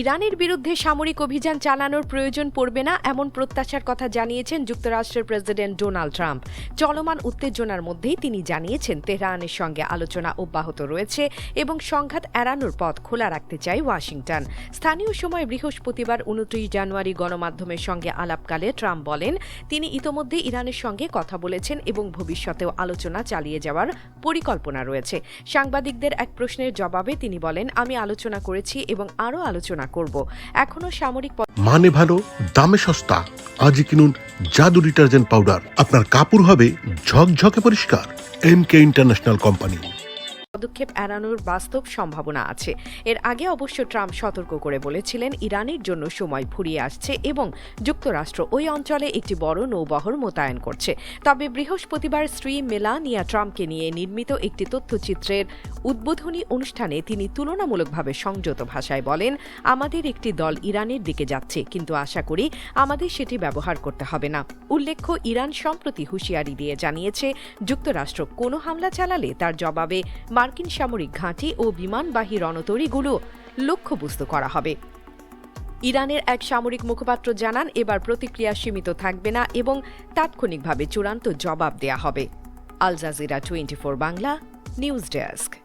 ইরানের বিরুদ্ধে সামরিক অভিযান চালানোর প্রয়োজন পড়বে না, এমন প্রত্যাশার কথা জানিয়েছেন যুক্তরাষ্ট্রের প্রেসিডেন্ট ডোনাল্ড ট্রাম্প। চলমান উত্তেজনার মধ্যেই তিনি জানিয়েছেন, তেহরানের সঙ্গে আলোচনা অব্যাহত রয়েছে এবং সংঘাত এড়ানোর পথ খোলা রাখতে চায় ওয়াশিংটন। স্থানীয় সময় বৃহস্পতিবার উনত্রিশ জানুয়ারি গণমাধ্যমের সঙ্গে আলাপকালে ট্রাম্প বলেন, তিনি ইতোমধ্যে ইরানের সঙ্গে কথা বলেছেন এবং ভবিষ্যতেও আলোচনা চালিয়ে যাওয়ার পরিকল্পনা রয়েছে। সাংবাদিকদের এক প্রশ্নের জবাবে তিনি বলেন, আমি আলোচনা করেছি এবং আরও আলোচনা করব। এখনও সামরিক মানে ভালো, দামে সস্তা। আজই কিনুন জাদু ডিটারজেন্ট পাউডার। আপনার কাপড় হবে ঝকঝকে পরিষ্কার। এম কে ইন্টারন্যাশনাল কোম্পানি পদক্ষেপ এড়ানোর বাস্তব সম্ভাবনা আছে। এর আগে অবশ্য ট্রাম্প সতর্ক করে বলেছিলেন, ইরানের জন্য সময় ফুরিয়ে আসছে এবং যুক্তরাষ্ট্র ওই অঞ্চলে একটি বড় নৌবহর মোতায়েন করছে। তবে বৃহস্পতিবার স্ত্রী মেলানিয়া ট্রাম্পকে নিয়ে নির্মিত একটি তথ্যচিত্রের উদ্বোধনী অনুষ্ঠানে তিনি তুলনামূলকভাবে সংযত ভাষায় বলেন, আমাদের একটি দল ইরানের দিকে যাচ্ছে, কিন্তু আশা করি আমাদের সেটি ব্যবহার করতে হবে না। উল্লেখ্য, ইরান সম্প্রতি হুঁশিয়ারি দিয়ে জানিয়েছে, যুক্তরাষ্ট্র কোনো হামলা চালালে তার জবাবে মার্কিন সামরিক ঘাঁটি ও বিমানবাহী রণতরীগুলো লক্ষ্যবস্তু করা হবে। ইরানের এক সামরিক মুখপাত্র জানান, এবার প্রতিক্রিয়া সীমিত থাকবে না এবং তাৎক্ষণিকভাবে চূড়ান্ত জবাব দেয়া হবে। Al Jazeera twenty Bangla, news desk.